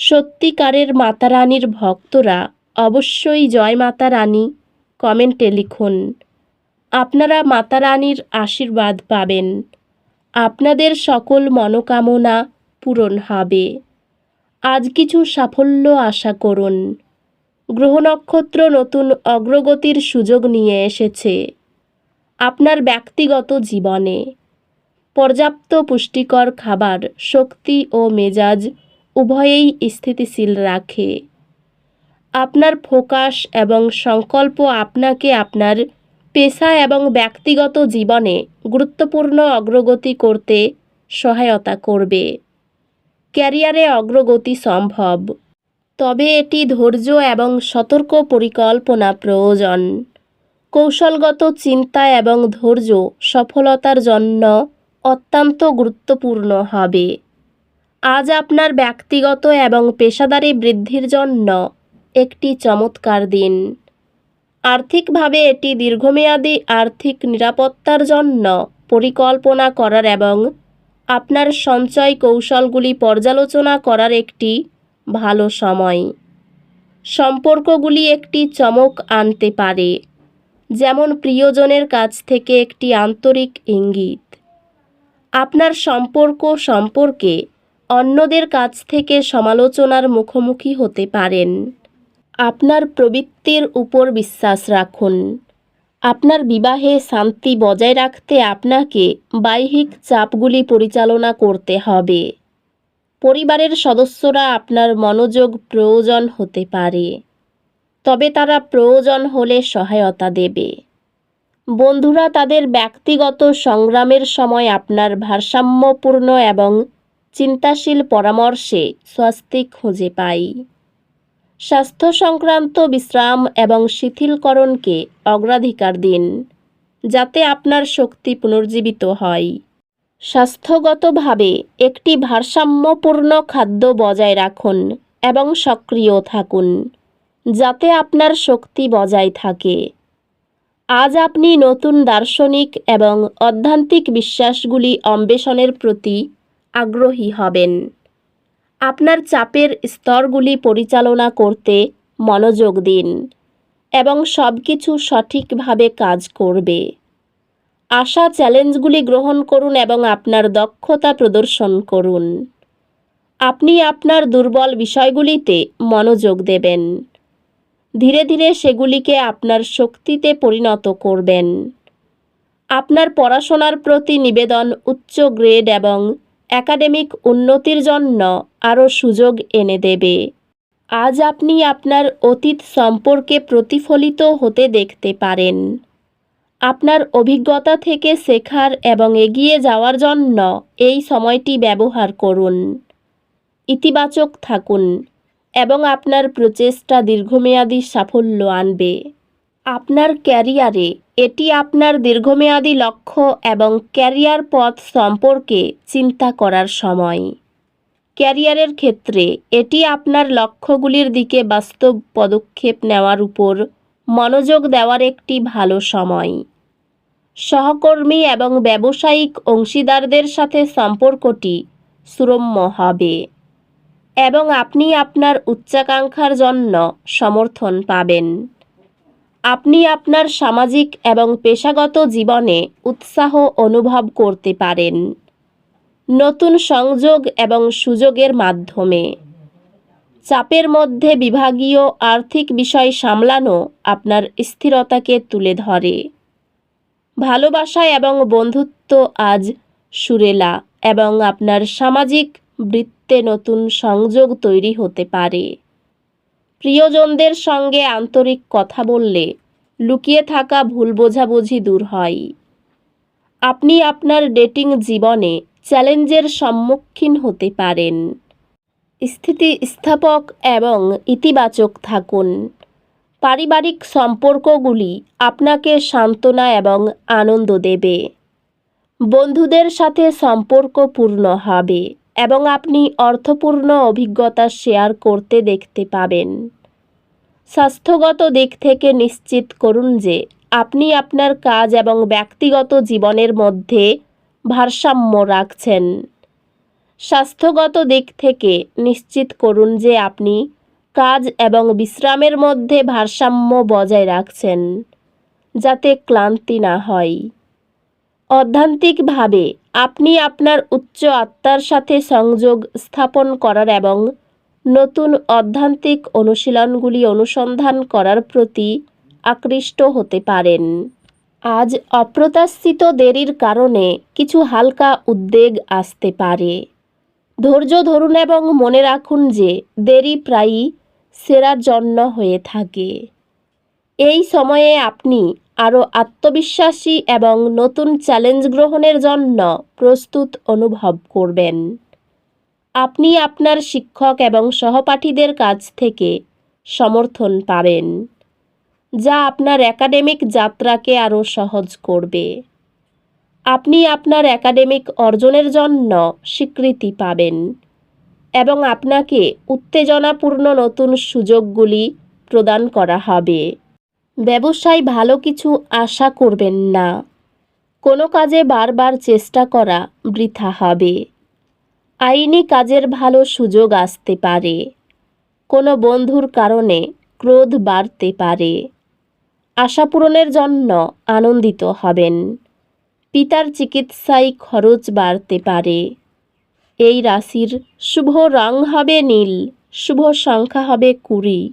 সত্যিকারের মাতা রানীর ভক্তরা অবশ্যই জয় মাতা রানী কমেন্টে লিখুন। আপনারা মাতা রানীর আশীর্বাদ পাবেন। আপনাদের সকল মনোকামনা পূরণ হবে। আজ কিছু সাফল্য আশা করুন। গ্রহ নক্ষত্র নতুন অগ্রগতির সুযোগ নিয়ে এসেছে। আপনার ব্যক্তিগত জীবনে। পর্যাপ্ত পুষ্টিকর খাবার, শক্তি ও মেজাজ উভয়েই স্থিতিশীল রাখে। আপনার ফোকাস এবং সংকল্প আপনাকে আপনার পেশা এবং ব্যক্তিগত জীবনে গুরুত্বপূর্ণ অগ্রগতি করতে সহায়তা করবে। ক্যারিয়ারে অগ্রগতি সম্ভব। তবে এটি ধৈর্য এবং সতর্ক পরিকল্পনা প্রয়োজন। কৌশলগত চিন্তা এবং ধৈর্য সফলতার জন্য অত্যন্ত গুরুত্বপূর্ণ হবে। আজ আপনার ব্যক্তিগত এবং পেশাদারি বৃদ্ধির জন্য একটি চমৎকার দিন। আর্থিকভাবে এটি দীর্ঘমেয়াদী আর্থিক নিরাপত্তার জন্য পরিকল্পনা করার এবং আপনার সঞ্চয় কৌশলগুলি পর্যালোচনা করার একটি ভালো সময়। সম্পর্কগুলি একটি চমক আনতে পারে, যেমন প্রিয়জনের কাছ থেকে একটি আন্তরিক ইঙ্গিত। আপনার সম্পর্ক সম্পর্কে অন্যদের কাছ থেকে সমালোচনার মুখোমুখি হতে পারেন। আপনার প্রবৃত্তির উপর বিশ্বাস রাখুন। আপনার বিবাহে শান্তি বজায় রাখতে আপনাকে বাহ্যিক চাপগুলি পরিচালনা করতে হবে। পরিবারের সদস্যরা আপনার মনোযোগ প্রয়োজন হতে পারে। তবে তারা প্রয়োজন হলে সহায়তা দেবে। বন্ধুরা, তাদের ব্যক্তিগত সংগ্রামের সময় আপনার ভারসাম্যপূর্ণ এবং চিন্তাশীল পরামর্শে স্বস্তি খুঁজে পাই। স্বাস্থ্য সংক্রান্ত বিশ্রাম এবং শিথিলকরণকে অগ্রাধিকার দিন, যাতে আপনার শক্তি পুনর্জীবিত হয়। স্বাস্থ্যগতভাবে একটি ভারসাম্যপূর্ণ খাদ্য বজায় রাখুন এবং সক্রিয় থাকুন, যাতে আপনার শক্তি বজায় থাকে। আজ আপনি নতুন দার্শনিক এবং অধ্যান্তিক বিশ্বাসগুলি অন্বেষণের প্রতি আগ্রহী হবেন। আপনার চাপের স্তরগুলি পরিচালনা করতে মনোযোগ দিন এবং সব কিছু সঠিকভাবে কাজ করবে। আশা চ্যালেঞ্জগুলি গ্রহণ করুন এবং আপনার দক্ষতা প্রদর্শন করুন। আপনি আপনার দুর্বল বিষয়গুলিতে মনোযোগ দেবেন। ধীরে ধীরে সেগুলিকে আপনার শক্তিতে পরিণত করবেন। আপনার পড়াশোনার প্রতি নিবেদন উচ্চ গ্রেড এবং একাডেমিক উন্নতির জন্য আরও সুযোগ এনে দেবে। আজ আপনি আপনার অতীত সম্পর্কে প্রতিফলিত হতে দেখতে পারেন। আপনার অভিজ্ঞতা থেকে শেখার এবং এগিয়ে যাওয়ার জন্য এই সময়টি ব্যবহার করুন। ইতিবাচক থাকুন এবং আপনার প্রচেষ্টা দীর্ঘমেয়াদী সাফল্য আনবে। আপনার ক্যারিয়ারে এটি আপনার দীর্ঘমেয়াদী লক্ষ্য এবং ক্যারিয়ার পথ সম্পর্কে চিন্তা করার সময়। ক্যারিয়ারের ক্ষেত্রে এটি আপনার লক্ষ্যগুলির দিকে বাস্তব পদক্ষেপ নেওয়ার উপর মনোযোগ দেওয়ার একটি ভালো সময়। সহকর্মী এবং ব্যবসায়িক অংশীদারদের সাথে সম্পর্কটি সুরম্য হবে এবং আপনি আপনার উচ্চাকাঙ্ক্ষার জন্য সমর্থন পাবেন। আপনি আপনার সামাজিক এবং পেশাগত জীবনে উৎসাহ অনুভব করতে পারেন। নতুন সংযোগ এবং সুযোগের মাধ্যমে। চাপের মধ্যে বিভাগীয় আর্থিক বিষয় সামলানো আপনার স্থিরতাকে তুলে ধরে। ভালোবাসা এবং বন্ধুত্ব আজ সুরেলা এবং আপনার সামাজিক বৃত্তে নতুন সংযোগ তৈরি হতে পারে। প্রিয়জনদের সঙ্গে আন্তরিক কথা বললে লুকিয়ে থাকা ভুল বোঝাবুঝি দূর হয়। আপনি আপনার ডেটিং জীবনে চ্যালেঞ্জের সম্মুখীন হতে পারেন। স্থিতিস্থাপক এবং ইতিবাচক থাকুন। পারিবারিক সম্পর্কগুলি আপনাকে সান্ত্বনা এবং আনন্দ দেবে। বন্ধুদের সাথে সম্পর্কপূর্ণ হবে। এবং আপনি অর্থপূর্ণ অভিজ্ঞতা শেয়ার করতে দেখতে পাবেন। স্বাস্থ্যগত দিক থেকে নিশ্চিত করুন যে, আপনি আপনার কাজ এবং ব্যক্তিগত জীবনের মধ্যে ভারসাম্য রাখছেন। স্বাস্থ্যগত দিক থেকে নিশ্চিত করুন যে, আপনি কাজ এবং বিশ্রামের মধ্যে ভারসাম্য বজায় রাখছেন, যাতে ক্লান্তি না হয়। অধ্যান্তিকভাবে আপনি আপনার উচ্চ আত্মার সাথে সংযোগ স্থাপন করার এবং নতুন অধ্যান্তিক অনুশীলনগুলি অনুসন্ধান করার প্রতি আকৃষ্ট হতে পারেন। আজ অপ্রত্যাশিত দেরির কারণে কিছু হালকা উদ্বেগ আসতে পারে। ধৈর্য ধরুন এবং মনে রাখুন যে দেরি প্রায়ই সেরার জন্য হয়ে থাকে। এই সময়ে আপনি আরও আত্মবিশ্বাসী এবং নতুন চ্যালেঞ্জ গ্রহণের জন্য প্রস্তুত অনুভব করবেন। আপনি আপনার শিক্ষক এবং সহপাঠীদের কাছ থেকে সমর্থন পাবেন, যা আপনার একাডেমিক যাত্রাকে আরও সহজ করবে। আপনি আপনার একাডেমিক অর্জনের জন্য স্বীকৃতি পাবেন এবং আপনাকে উত্তেজনাপূর্ণ নতুন সুযোগগুলি প্রদান করা হবে। ব্যবসায় ভালো কিছু আশা করবেন না। কোনো কাজে বারবার চেষ্টা করা বৃথা হবে। আইনি কাজের ভালো সুযোগ আসতে পারে। কোনো বন্ধুর কারণে ক্রোধ বাড়তে পারে। আশা পূরণের জন্য আনন্দিত হবেন। পিতার চিকিৎসায় খরচ বাড়তে পারে। এই রাশির শুভ রং হবে নীল, শুভ সংখ্যা হবে কুড়ি।